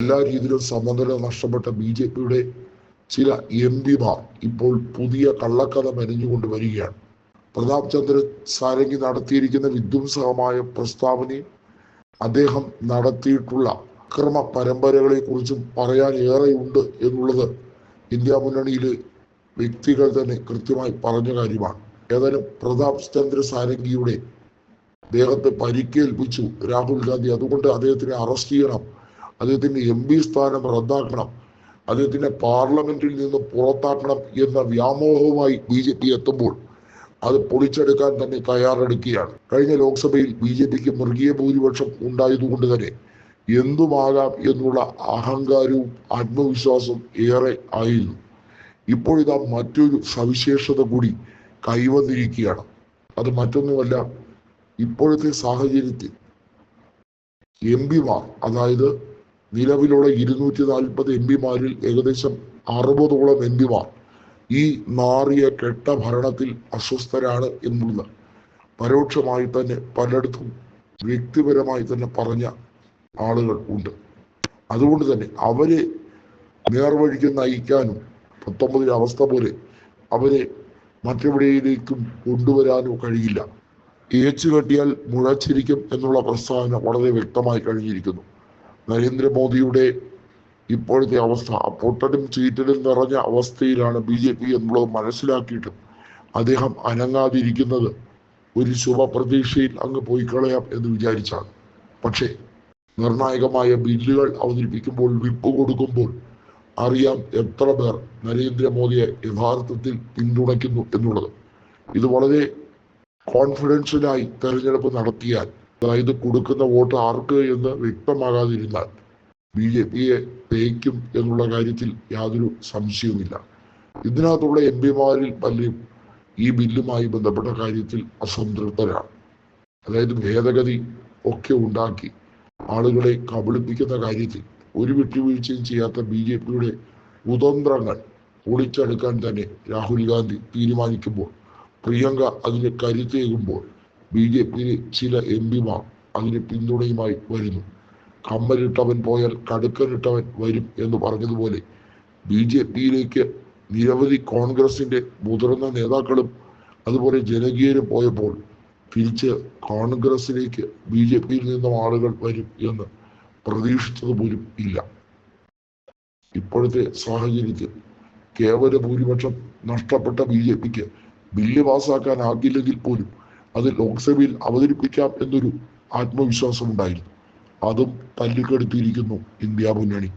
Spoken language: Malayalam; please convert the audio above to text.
എല്ലാ രീതിയിലും സമനില നഷ്ടപ്പെട്ട ബി ജെ പിയുടെ ചില എം പിമാർ ഇപ്പോൾ പുതിയ കള്ളക്കഥ മെനഞ്ഞുകൊണ്ട് വരികയാണ്. പ്രതാപ് ചന്ദ്ര സാരംഗി നടത്തിയിരിക്കുന്ന വിധ്വംസകമായ പ്രസ്താവനയും അദ്ദേഹം നടത്തിയിട്ടുള്ള അക്രമ പരമ്പരകളെ കുറിച്ചും പറയാൻ ഏറെയുണ്ട് എന്നുള്ളത് ഇന്ത്യ മുന്നണിയിലെ വ്യക്തികൾ തന്നെ കൃത്യമായി പറഞ്ഞ കാര്യമാണ്. ഏതായാലും പ്രതാപ് ചന്ദ്ര സാരംഗിയുടെ അദ്ദേഹത്തെ പരിക്കേൽപ്പിച്ചു രാഹുൽ ഗാന്ധി. അതുകൊണ്ട് അദ്ദേഹത്തിനെ അറസ്റ്റ് ചെയ്യണം. അദ്ദേഹത്തിന്റെ എം പി സ്ഥാനം റദ്ദാക്കണം. അദ്ദേഹത്തിനെ പാർലമെന്റിൽ നിന്ന് പുറത്താക്കണം എന്ന വ്യാമോഹവുമായി ബി ജെ പി എത്തുമ്പോൾ അത് പൊളിച്ചെടുക്കാൻ തന്നെ തയ്യാറെടുക്കുകയാണ്. കഴിഞ്ഞ ലോക്സഭയിൽ ബി ജെ പിക്ക് മൃഗീയ ഭൂരിപക്ഷം ഉണ്ടായതുകൊണ്ട് തന്നെ എന്തുമാകാം എന്നുള്ള അഹങ്കാരവും ആത്മവിശ്വാസവും ഏറെ ആയിരുന്നു. ഇപ്പോഴിതാ മറ്റൊരു സവിശേഷത കൂടി കൈവന്നിരിക്കുകയാണ്. അത് മറ്റൊന്നുമല്ല ഇപ്പോഴത്തെ സാഹചര്യത്തിൽ എം പിമാർ അതായത് നിലവിലുള്ള ഇരുന്നൂറ്റി നാൽപ്പത് എം പിമാരിൽ ഏകദേശം അറുപതോളം എം പിമാർ ഈ നാറിയ കെട്ട ഭരണത്തിൽ അസ്വസ്ഥരാണ് എന്നുള്ളത് പരോക്ഷമായി തന്നെ പലയിടത്തും വ്യക്തിപരമായി തന്നെ പറഞ്ഞ ആളുകൾ ഉണ്ട്. അതുകൊണ്ട് തന്നെ അവരെ നേർവഴിക്ക് നയിക്കാനും പത്തൊമ്പതിലെ അവസ്ഥ പോലെ അവരെ മറ്റെവിടെയിലേക്കും കൊണ്ടുവരാനോ കഴിയില്ല. ഏച്ചു കെട്ടിയാൽ മുഴച്ചിരിക്കും എന്നുള്ള പ്രസ്താവന വളരെ വ്യക്തമായി കഴിഞ്ഞിരിക്കുന്നു. നരേന്ദ്രമോദിയുടെ ഇപ്പോഴത്തെ അവസ്ഥ. പൊട്ടലും ചീറ്റലും നിറഞ്ഞ അവസ്ഥയിലാണ് ബി ജെ പി എന്നുള്ളത് മനസ്സിലാക്കിയിട്ടും അദ്ദേഹം അനങ്ങാതിരിക്കുന്നത് ഒരു ശുഭപ്രതീക്ഷയിൽ അങ്ങ് പോയി കളയാം എന്ന് വിചാരിച്ചാണ്. പക്ഷേ നിർണായകമായ ബില്ലുകൾ അവതരിപ്പിക്കുമ്പോൾ വിപ്പ് കൊടുക്കുമ്പോൾ അറിയാം എത്ര പേർ നരേന്ദ്രമോദിയെ യഥാർത്ഥത്തിൽ പിന്തുണയ്ക്കുന്നു എന്നുള്ളത്. ഇത് വളരെ കോൺഫിഡൻഷ്യലായി തെരഞ്ഞെടുപ്പ് നടത്തിയാൽ അതായത് കൊടുക്കുന്ന വോട്ട് ആർക്ക് എന്ന് വ്യക്തമാകാതിരുന്നാൽ ബി ജെ പിയെ തേക്കും എന്നുള്ള കാര്യത്തിൽ യാതൊരു സംശയവുമില്ല. ഇതിനകത്തുള്ള എം പിമാരിൽ പലരും ഈ ബില്ലുമായി ബന്ധപ്പെട്ട കാര്യത്തിൽ അസംതൃപ്തരാണ്. അതായത് ഭേദഗതി ഒക്കെ ഉണ്ടാക്കി ആളുകളെ കബളിപ്പിക്കുന്ന കാര്യത്തിൽ ഒരു വിട്ടുവീഴ്ചയും ചെയ്യാത്ത ബി ജെ പിയുടെ കുതന്ത്രങ്ങൾ ഒളിച്ചെടുക്കാൻ തന്നെ രാഹുൽ ഗാന്ധി തീരുമാനിക്കുമ്പോൾ പ്രിയങ്ക അതിന് കരുത്തേകുമ്പോൾ ബി ജെ പിയിലെ ചില എം പിമാർ അതിന് പിന്തുണയുമായി വരുന്നു. കമ്മലിട്ടവൻ പോയാൽ കടുക്കനിട്ടവൻ വരും എന്ന് പറഞ്ഞതുപോലെ ബി ജെ പിയിലേക്ക് നിരവധി കോൺഗ്രസിന്റെ മുതിർന്ന നേതാക്കളും അതുപോലെ ജനകീയരും പോയപ്പോൾ തിരിച്ച് കോൺഗ്രസിലേക്ക് ബി ജെ പിയിൽ നിന്നും ആളുകൾ വരും എന്ന് പ്രതീക്ഷിച്ചത് പോലും ഇല്ല. ഇപ്പോഴത്തെ സാഹചര്യത്തിൽ കേവല ഭൂരിപക്ഷം നഷ്ടപ്പെട്ട ബി ജെ പിക്ക് ബില്ല് പാസ്സാക്കാനാകില്ലെങ്കിൽ പോലും അത് ലോക്സഭയിൽ അവതരിപ്പിക്കാം എന്നൊരു ആത്മവിശ്വാസം ഉണ്ടായിരുന്നു അതും തല്ലിക്കെടുത്തിയിരിക്കുന്നു ഇന്ത്യ മുന്നണി.